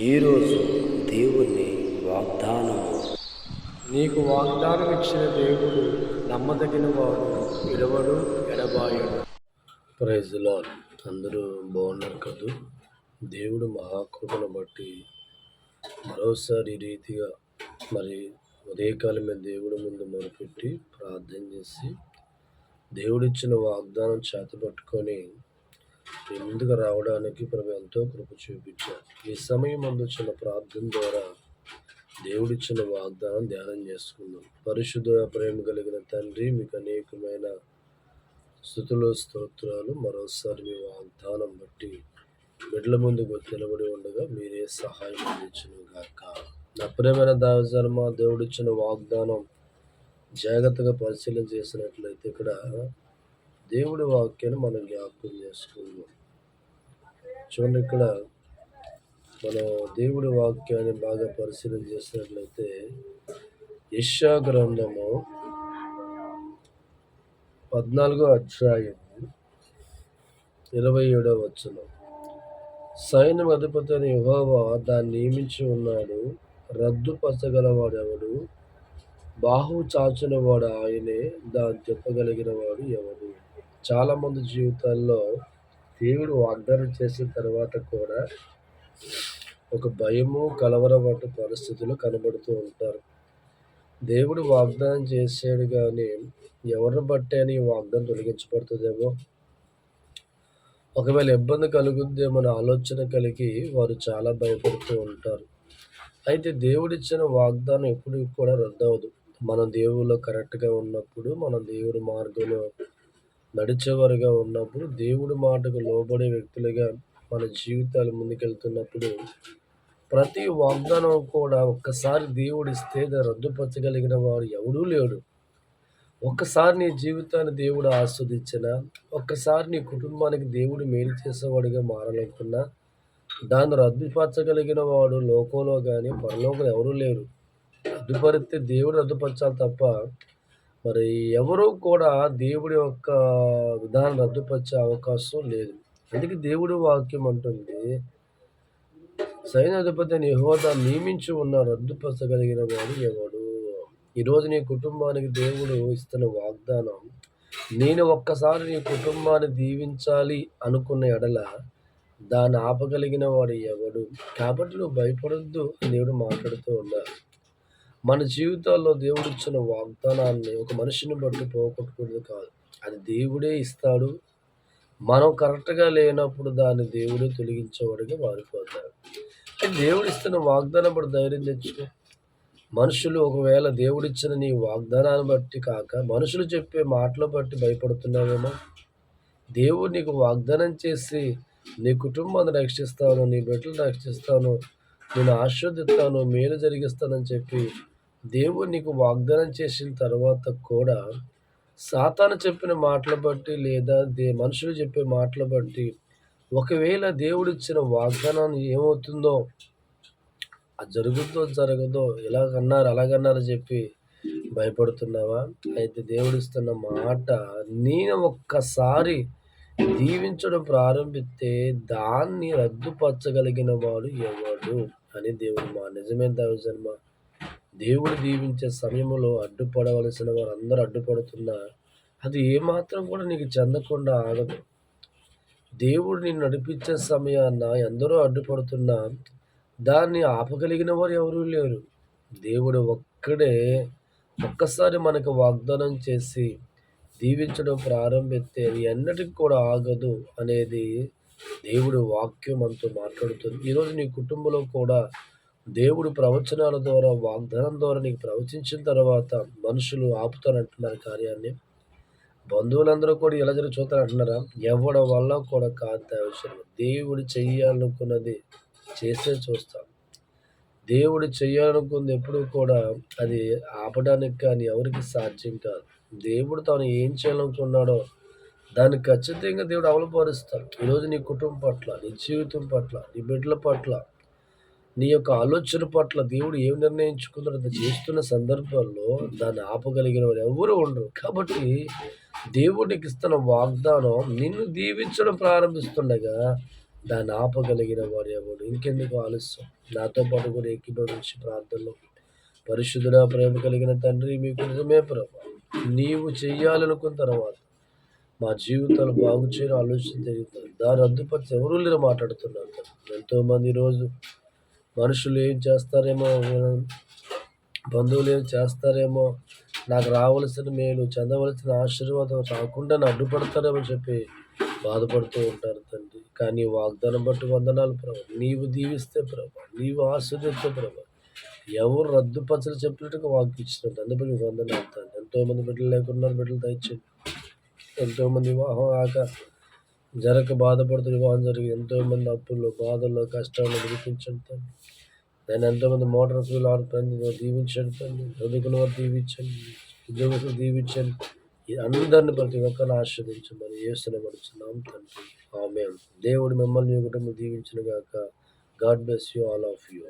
ఈరోజు దేవుని వాగ్దానము. నీకు వాగ్దానం ఇచ్చిన దేవుడు నమ్మదగిన వాడు విడవడు ఎడబాయడు. అందరూ బాగున్నారు కదూ? దేవుడు మహాకృపను బట్టి మరోసారి ఈ రీతిగా మరి ఉదయకాలం మీద దేవుడి ముందు మొరుపెట్టి ప్రార్థన చేసి దేవుడిచ్చిన వాగ్దానం చేతపట్టుకొని ముందుకు రావడానికి ప్రభు ఎంతో కృప చూపించారు. ఈ సమయం అందుచిన ప్రార్థన ద్వారా దేవుడిచ్చిన వాగ్దానం ధ్యానం చేసుకుందాం. పరిశుద్ధ ప్రేమ కలిగిన తండ్రి మీకు అనేకమైన స్థుతులు స్తోత్రాలు మరోసారి మీ వాగ్దానం బట్టి బిడ్డల ముందుకు నిలబడి ఉండగా మీరే సహాయం అందించును గాక నా ప్రేమైన దావజన్మ దేవుడిచ్చిన వాగ్దానం జాగ్రత్తగా పరిశీలన చేసినట్లయితే ఇక్కడ దేవుడి వాక్యాన్ని మనం జ్ఞాపకం చేసుకుందాం. చూడండి ఇక్కడ మనం దేవుడి వాక్యాన్ని బాగా పరిశీలన చేసినట్లయితే యశా గ్రంథము పద్నాలుగో అధ్యాయం ఇరవై ఏడవ వచనం. సైన్యం అధిపతి అని యుహోవా దాన్ని నియమించి ఉన్నాడు. రద్దుపరచగలవాడు ఎవడు? బాహు చాచిన వాడు ఆయనే. దాన్ని తిప్పగలిగిన వాడు ఎవడు? చాలామంది జీవితాల్లో దేవుడు వాగ్దానం చేసిన తర్వాత కూడా ఒక భయము కలవరం వంటి పరిస్థితులు కనబడుతూ ఉంటారు. దేవుడు వాగ్దానం చేసాడు కానీ ఎవరిని బట్టి అని వాగ్దానం తొలగించబడుతుందేమో? ఒకవేళ ఇబ్బంది కలుగుద్దేమో ఆలోచన కలిగి వారు చాలా భయపడుతూ ఉంటారు. అయితే దేవుడిచ్చిన వాగ్దానం ఎప్పుడు కూడా రద్దవదు. మనం దేవుల్లో కరెక్ట్గా ఉన్నప్పుడు మనం దేవుడి మార్గంలో నడిచేవారుగా ఉన్నప్పుడు దేవుడి మాటకు లోబడే వ్యక్తులుగా మన జీవితాలు ముందుకెళ్తున్నప్పుడు ప్రతి వాగ్దానం కూడా ఒక్కసారి దేవుడు ఇస్తే రద్దుపరచగలిగిన వాడు ఎవడూ లేడు. ఒక్కసారి నీ జీవితాన్ని దేవుడు ఆస్వాదించిన ఒక్కసారి నీ కుటుంబానికి దేవుడు మేలు చేసేవాడిగా మారాలనుకున్నా దాన్ని రద్దుపరచగలిగిన వాడు లోకంలో కానీ పరలోకంలో ఎవరూ లేరు. రద్దుపరిస్తే దేవుడు రద్దుపరచాలి తప్ప మరి ఎవరు కూడా దేవుడి యొక్క విధానం రద్దుపరిచే అవకాశం లేదు. అందుకే దేవుడి వాక్యం అంటుంది సైన్యాధిపతి అని నియమించి ఉన్న రద్దుపరచగలిగిన వాడు ఎవడు? ఈరోజు నీ కుటుంబానికి దేవుడు ఇస్తున్న వాగ్దానం నేను ఒక్కసారి నీ కుటుంబాన్ని దీవించాలి అనుకున్న ఎడల దాన్ని ఆపగలిగిన వాడు ఎవడు? కాబట్టి నువ్వు భయపడొద్దు దేవుడు మాట్లాడుతూ ఉన్నారు. మన జీవితాల్లో దేవుడు ఇచ్చిన వాగ్దానాన్ని ఒక మనిషిని బట్టి పోగొట్టుకునేది కాదు. అది దేవుడే ఇస్తాడు. మనం కరెక్ట్గా లేనప్పుడు దాన్ని దేవుడే తొలగించేవాడిగా మారిపోతాడు. అంటే దేవుడు ఇస్తున్న వాగ్దానం బట్టి ధైర్యం తెచ్చుకో. మనుషులు ఒకవేళ దేవుడిచ్చిన నీ వాగ్దానాన్ని బట్టి కాక మనుషులు చెప్పే మాటలు బట్టి భయపడుతున్నావేమో? దేవుడు నీకు వాగ్దానం చేసి నీ కుటుంబాన్ని రక్షిస్తాను నీ బిడ్డలు రక్షిస్తాను నేను ఆశీర్దిస్తాను మేలు జరిగిస్తానని చెప్పి దేవుడు నీకు వాగ్దానం చేసిన తర్వాత కూడా సాతాను చెప్పిన మాటలు బట్టి లేదా దే మనుషులు చెప్పే మాటలు బట్టి ఒకవేళ దేవుడు ఇచ్చిన వాగ్దానం ఏమవుతుందో అది జరుగుతుందో జరగదో ఇలాగన్నారు అలాగన్నారని చెప్పి భయపడుతున్నావా? అయితే దేవుడిస్తున్న మాట నేను ఒక్కసారి దీవించడం ప్రారంభిస్తే దాన్ని రద్దుపరచగలిగిన వాడు ఎవడు? అని దేవుడు మా నిజమే జన్మ దేవుడు దీవించే సమయంలో అడ్డుపడవలసిన వారందరూ అడ్డుపడుతున్నా అది ఏమాత్రం కూడా నీకు చెందకుండా ఆగదు. దేవుడు నిన్ను నడిపించే సమయాన్న ఎందరో అడ్డుపడుతున్నా దాన్ని ఆపగలిగిన వారు ఎవరూ లేరు. దేవుడు ఒక్కడే ఒక్కసారి మనకు వాగ్దానం చేసి దీవించడం ప్రారంభిస్తే అది ఎన్నటికి కూడా ఆగదు అనేది దేవుడు వాక్యం మనతో మాట్లాడుతుంది. ఈరోజు నీ కుటుంబంలో కూడా దేవుడు ప్రవచనాల ద్వారా వాగ్దానం ద్వారా నీకు ప్రవచించిన తర్వాత మనుషులు ఆపుతారంటున్నారు కార్యాన్ని. బంధువులందరూ కూడా ఇలా జరిగి చూస్తారంటున్నారా ఎవడ వల్ల కూడా కాదు అవసరం దేవుడు చెయ్యాలనుకున్నది చేసే చూస్తాం. దేవుడు చెయ్యాలనుకుంది ఎప్పుడు కూడా అది ఆపడానికి కానీ ఎవరికి సాధ్యం కాదు. దేవుడు తాను ఏం చేయాలనుకున్నాడో దాన్ని ఖచ్చితంగా దేవుడు అమలుపరుస్తాడు ఈరోజు నీ కుటుంబం పట్ల నీ జీవితం పట్ల నీ బిడ్డల పట్ల నీ యొక్క ఆలోచన పట్ల దేవుడు ఏం నిర్ణయించుకున్నాడో అది చేస్తున్న సందర్భాల్లో దాన్ని ఆపగలిగిన వారు ఎవరు ఉండరు. కాబట్టి దేవుడికి ఇస్తున్న వాగ్దానం నిన్ను దీవించడం ప్రారంభిస్తుండగా దాన్ని ఆపగలిగిన వారు ఎవడు ఇంకెందుకు ఆలస్యం? నాతో పాటు కూడా ఏకీభవించి ప్రార్థనలో పరిశుద్ధుడా ప్రేమ కలిగిన తండ్రి మీకు నిజమే ప్రభా నీవు చెయ్యాలనుకున్న తర్వాత మా జీవితాలు బాగు చేయడం ఆలోచన జరుగుతుంది దాని రద్దుపరిచి ఎవరు లేరు మాట్లాడుతున్నారు ఎంతోమంది ఈరోజు మనుషులు ఏం చేస్తారేమో బంధువులు ఏం చేస్తారేమో నాకు రావలసిన మేలు చెందవలసిన ఆశీర్వాదం రాకుండా అడ్డుపడతారేమో చెప్పి బాధపడుతూ ఉంటారు తండ్రి. కానీ వాగ్దానం బట్టి వందనాలు ప్రభు. నీవు దీవిస్తే ప్రభు. నీవు ఆస్వాదిస్తే ప్రభు. ఎవరు రద్దుపరచలు చెప్పినట్టుగా వాకి ఇచ్చినట్టు. అందుకే వందనాలు తండ్రి. ఎంతోమంది బిడ్డలు లేకున్నారు. బిడ్డలు దయచేయండి. ఎంతోమంది వివాహం ఆక జరగక బాధపడుతూ వివాహం జరిగి ఎంతోమంది అప్పుల్లో బాధల్లో కష్టాల్లో విడిపించండి తండ్రి నేను ఎంతోమంది మోటార్ ఫీల్ ఆడుతుంది దీవించండి తండ్రి చదువుకున్న వారు దీవించండి ఉద్యోగస్తులు దీవించండి అందరిని ప్రతి ఒక్కరిని ఆశ్రదించమని ఏసుని పడుచున్నాం తండ్రి ఆమె దేవుడు మిమ్మల్ని ఒకటి కుటుంబం దీవించిన గాక. God bless you all of you.